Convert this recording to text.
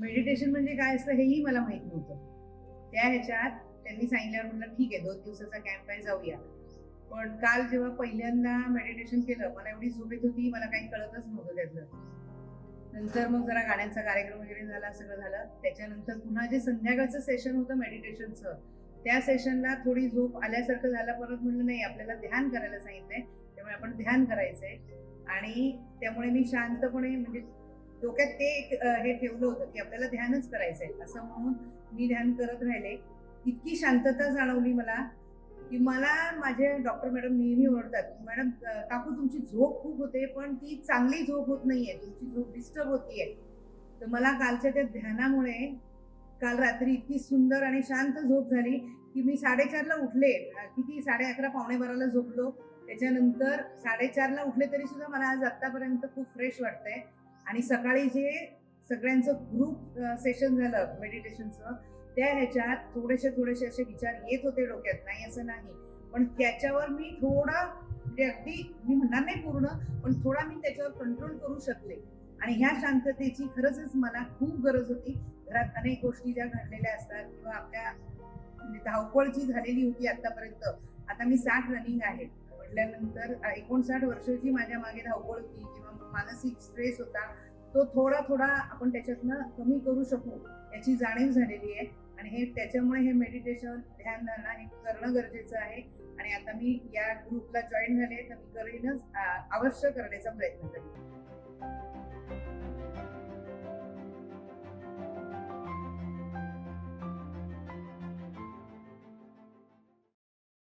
Meditation म्हणजे काय असतं हेही मला माहीत नव्हतं. त्या ह्याच्यात त्यांनी सांगितल्यावर म्हटलं ठीक आहे दोन दिवसाचा कॅम्प आहे जाऊया. पण काल जेव्हा पहिल्यांदा मेडिटेशन केलं मला एवढी झोप येत होती मला काही कळतच नव्हतं त्यातलं. नंतर मग जरा गाण्यांचा कार्यक्रम वगैरे झाला सगळं झालं. त्याच्यानंतर पुन्हा जे संध्याकाळचं सेशन होतं मेडिटेशनचं त्या सेशनला थोडी झोप आल्यासारखं झालं. परत म्हणलं नाही आपल्याला ध्यान करायला सांगितलंय त्यामुळे आपण ध्यान करायचंय. आणि त्यामुळे मी शांतपणे म्हणजे डोक्यात ते एक हे ठेवलं होतं की आपल्याला ध्यानच करायचंय. असं म्हणून मी ध्यान करत राहिले. इतकी शांतता जाणवली मला की मला माझे डॉक्टर मॅडम नेहमी ओरडतात मॅडम काकू तुमची झोप खूप होते पण ती चांगली झोप होत नाहीये. तुमची झोप डिस्टर्ब होतीये. तर मला कालच्या त्या ध्यानामुळे काल रात्री इतकी सुंदर आणि शांत झोप झाली की मी साडेचारला उठले. किती? साडे अकरा पावणे बाराला झोपलो. त्याच्यानंतर साडेचारला उठले तरी सुद्धा मला आज आतापर्यंत खूप फ्रेश वाटतंय. आणि सकाळी जे सगळ्यांचं ग्रुप सेशन झालं मेडिटेशनचं त्या ह्याच्यात थोडेसे थोडेसे असे विचार येत होते डोक्यात. नाही असं नाही. पण त्याच्यावर मी थोडा म्हणजे अगदी मी म्हणणार नाही पूर्ण पण थोडा मी त्याच्यावर कंट्रोल करू शकले. आणि ह्या शांततेची खरंच मला खूप गरज होती. घरात अनेक गोष्टी ज्या घडलेल्या असतात किंवा आपल्या म्हणजे धावपळ जी झालेली होती आतापर्यंत. आता मी साठ रनिंग आहे. म्हटल्यानंतर एकोणसाठ वर्षाची माझ्या मागे धावपळ होती किंवा मानसिक स्ट्रेस होता तो थोडा थोडा आपण त्याच्यातनं कमी करू शकू याची जाणीव झालेली आहे. आणि हे त्याच्यामुळे हे मेडिटेशन ध्यान ध्यानधारणा हे करणं गरजेचं आहे. आणि आता मी या ग्रुपला जॉईन झाले तर मी करीनच अवश्य करण्याचा प्रयत्न करेन.